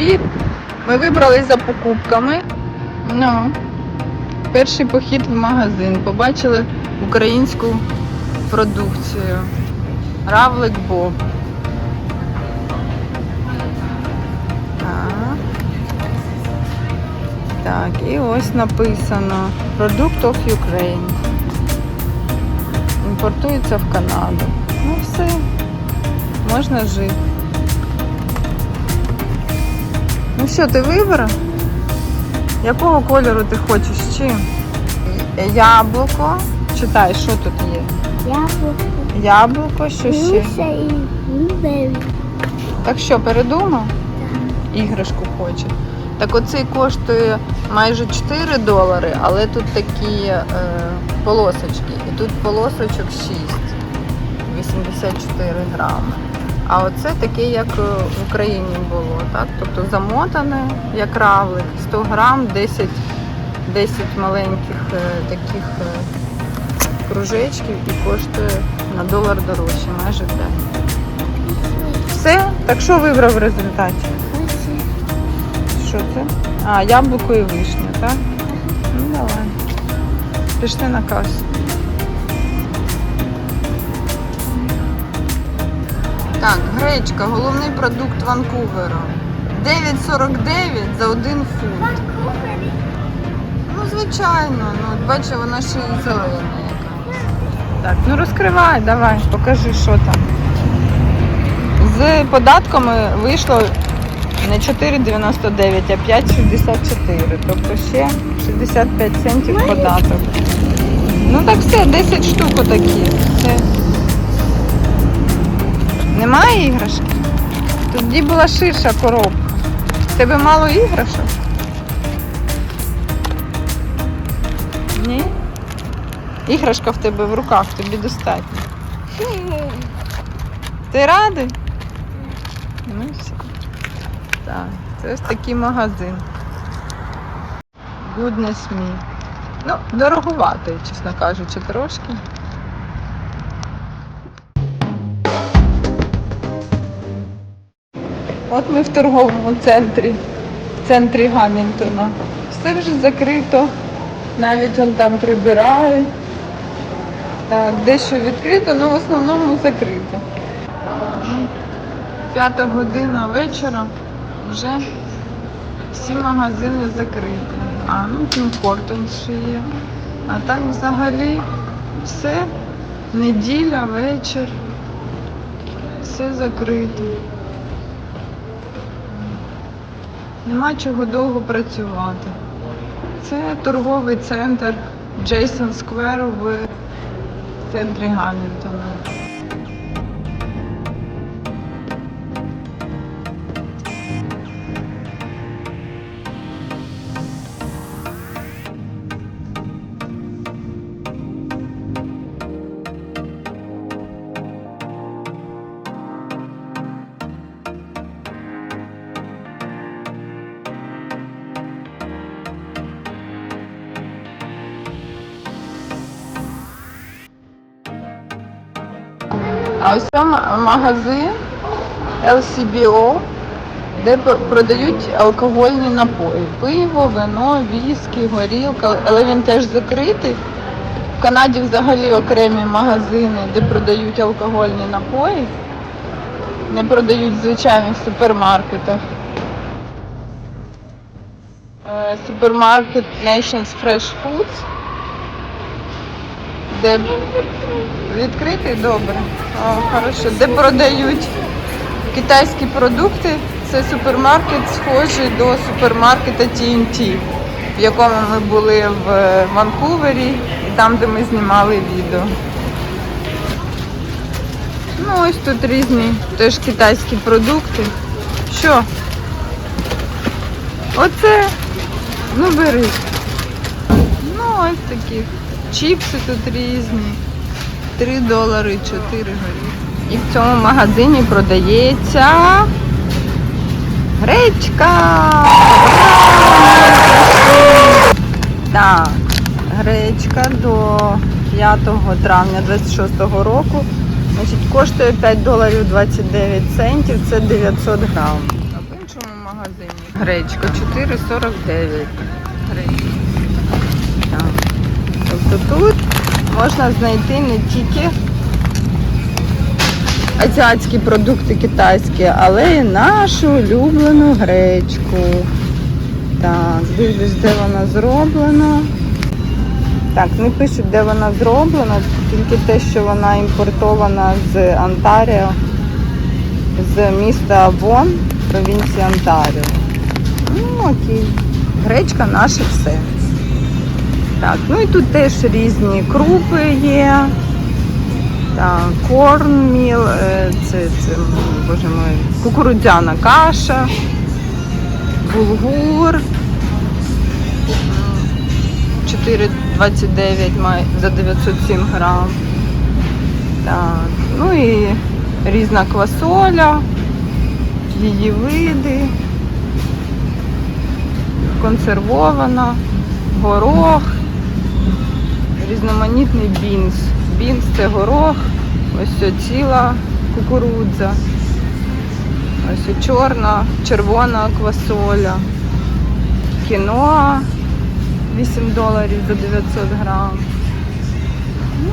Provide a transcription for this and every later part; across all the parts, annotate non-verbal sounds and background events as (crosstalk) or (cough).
Всім! Ми вибрались за покупками. Ну, перший похід в магазин. Побачили українську продукцію. Равлик Боб. Так. Так, і ось написано Product of Ukraine. Імпортується в Канаду. Ну все, можна жити. Ну що, ти вибрав? Якого кольору ти хочеш? з Чим? Яблуко. Читай, що тут є? Яблуко, Яблуко, що ще? груша і. Так що, передумав? Іграшку хоче. Так оцей коштує майже 4 долари, але тут такі е, полосочки. І тут полосочок 6. 84 грами. А оце таке, як е, в Україні було, так? Тобто замотане, як равлик, 100 грам, 10, 10 маленьких е, таких е, кружечків і коштує на долар дорожче, майже 5. Все? Так що вибрав в результаті? Що це? А, яблуко і вишня, так? Ну давай. Пішли на касу. Так, гречка, головний продукт Ванкувера. 9,49 за один фунт. Ну, звичайно, ну бачиш, вона ще й зелена яка. Так, ну розкривай, давай, покажи, що там. З податками вийшло не 4,99, а 5,64. Тобто ще 65 центів податок. Ну так все, 10 штук отакі. Все. Немає іграшки? Тоді була ширша коробка. В тебе мало іграшок? Ні? Іграшка в тебе в руках, тобі достатньо. Ти радий? Ну все. Так, це ось такий магазин. Goodness me. Ну, дороговатий, чесно кажучи, трошки. От ми в торговому центрі, в центрі Гамільтона. Все вже закрито. Навіть он там прибирають. Так, дещо відкрито, але в основному закрито. П'ята година вечора вже всі магазини закриті. А, ну Тім Хортонс ще є. А так взагалі все, неділя, вечір, все закрито. Нема чого довго працювати. Це торговий центр Джейсон Сквер в центрі Гамільтона. А ось магазин LCBO, де продають алкогольні напої. Пиво, вино, віскі, горілка, але він теж закритий. В Канаді взагалі окремі магазини, де продають алкогольні напої. Не продають в звичайних супермаркетах. Е, Супермаркет Nations Fresh Foods. Де відкритий добре. О, хорошо. Де продають китайські продукти. Це супермаркет схожий до супермаркета TNT, в якому ми були в е, Ванкувері і там, де ми знімали відео. Ну, ось тут різні теж китайські продукти. Що? Оце. Ну бери. Ну, ось такі. Чіпси тут різні. 3 долари, 4 горіхи. І в цьому магазині продається гречка. Так, гречка до 5 травня 26 року. Значить, коштує 5 доларів 29 центів, це 900 грам. А в іншому магазині Гречка 4,49 гривень. Тобто тут можна знайти не тільки азіатські продукти китайські, але й нашу улюблену гречку. Так, дивлюсь, де вона зроблена. Так, не пишуть, де вона зроблена, тільки те, що вона імпортована з Онтаріо, з міста Авон, провінції Онтаріо. Ну, окей. Гречка наше все. Так, ну і тут теж різні крупи є. Так, корміл, е, це, це, боже мой, кукурудзяна каша, булгур. 4,29 за 907 грам. Так, ну і різна квасоля, її види, консервована, горох, різноманітний бінс. Бінс це горох, ось ціла кукурудза, ось чорна, червона квасоля, кіноа 8 доларів за 900 грам. Ну,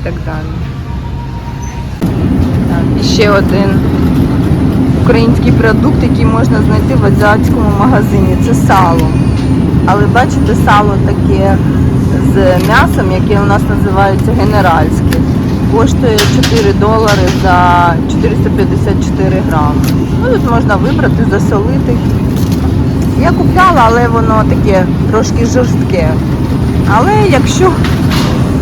і так далі. Так, і ще один український продукт, який можна знайти в азіатському магазині. Це сало. Але бачите, сало таке з м'ясом, яке у нас називається генеральське. Коштує 4 долари за 454 грами. Ну, тут можна вибрати, засолити. Я купляла, але воно таке трошки жорстке. Але якщо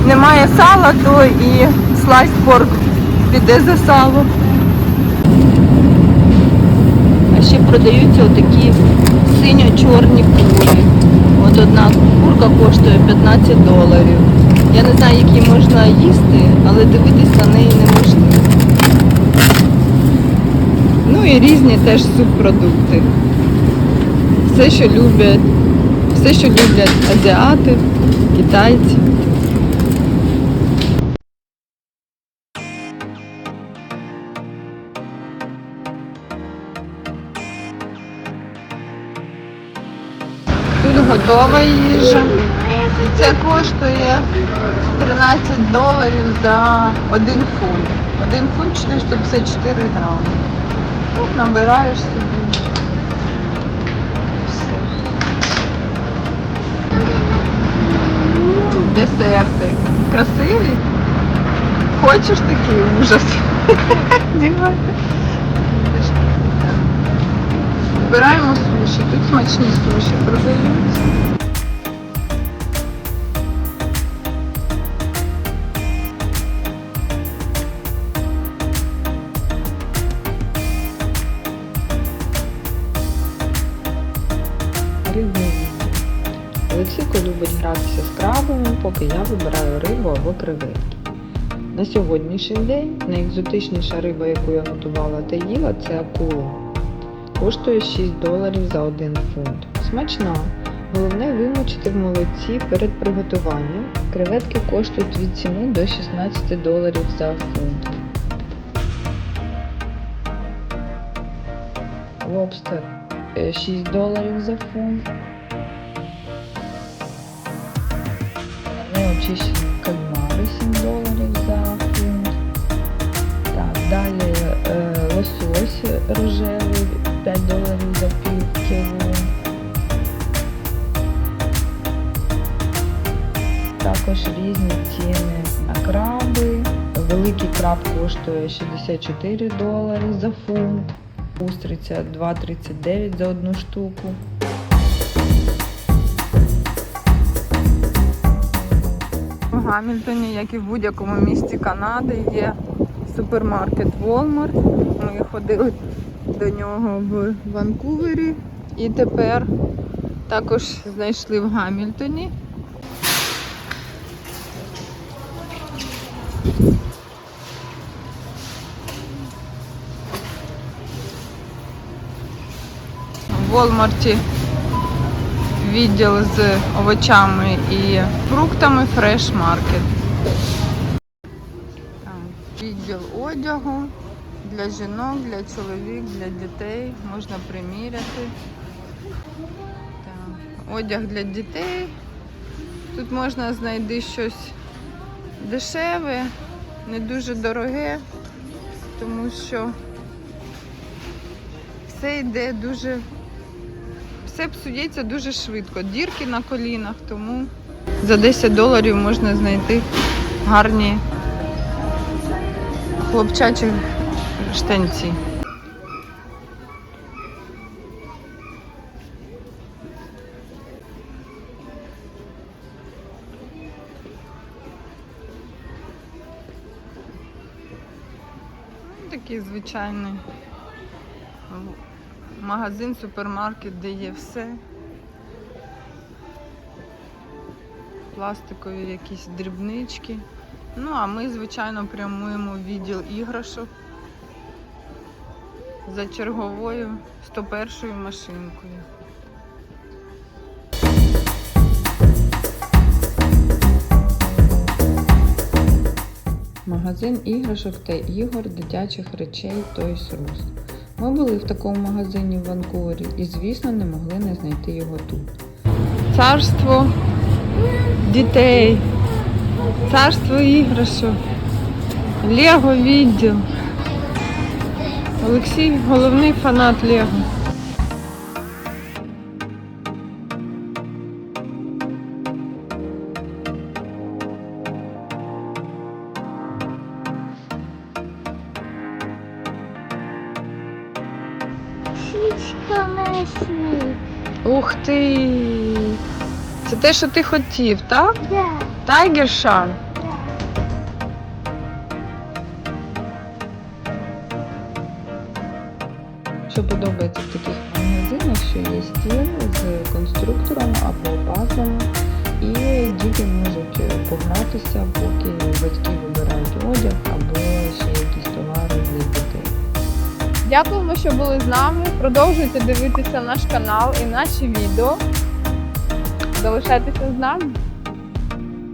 немає сала, то і слайс порк піде за сало. А ще продаються отакі синьо-чорні кури. От одна курка коштує 15 доларів. Я не знаю, які можна їсти, але дивитись на неї неможливо. Ну і різні теж субпродукти. Все, що люблять, все, що люблять азіати, китайці. Готова їжа. Це коштує 13 доларів за один фунт. Один фунт 454 грами. Ну, набираєш собі. Десерти. Красиві? Хочеш такий ужас? (laughs) Вибираємо суші. Тут смачні суші продаються. Рибний. Олексійко любить гратися з крабами, поки я вибираю рибу або креветки. На сьогоднішній день найекзотичніша риба, яку я готувала та їла, це акула. Коштує 6 доларів за 1 фунт. Смачна. Головне вимочити в молоці перед приготуванням. Креветки коштують від 7 до 16 доларів за фунт. Лобстер е, 6 доларів за фунт. Неочищені кальмари 7 доларів за фунт. Так, далі е, лосось рожевий 5 доларів за пів кіло. Також різні ціни на краби. Великий краб коштує 64 долари за фунт. Устриця 2,39 за одну штуку. У Гамільтоні, як і в будь-якому місті Канади, є супермаркет Walmart. Ми ходили до нього в Ванкувері і тепер також знайшли в Гамільтоні. В Walmart відділ з овочами і фруктами Fresh Market. Відділ одягу для жінок, для чоловік, для дітей можна приміряти. Так. Одяг для дітей. Тут можна знайти щось дешеве, не дуже дороге, тому що все йде дуже. Все псується дуже швидко. Дірки на колінах, тому за 10 доларів можна знайти гарні хлопчачі штанці. Ну, Такий звичайний магазин, супермаркет, де є все. Пластикові якісь дрібнички. Ну, а ми, звичайно, прямуємо в відділ іграшок за черговою 101 машинкою. Магазин іграшок та ігор дитячих речей Toys R Us. Ми були в такому магазині в Ванкувері і, звісно, не могли не знайти його тут. Царство дітей, царство іграшок, Лего відділ. Олексій головний фанат Лего. Щічка Месні. Ух ти! Це те, що ти хотів, так? Да. Тайгер Шар. Що подобається в таких магазинах, що є стіл з конструктором або пазлами, і діти можуть погратися, поки батьки вибирають одяг або ще якісь товари для дітей. Дякуємо, що були з нами. Продовжуйте дивитися наш канал і наші відео. Залишайтеся з нами.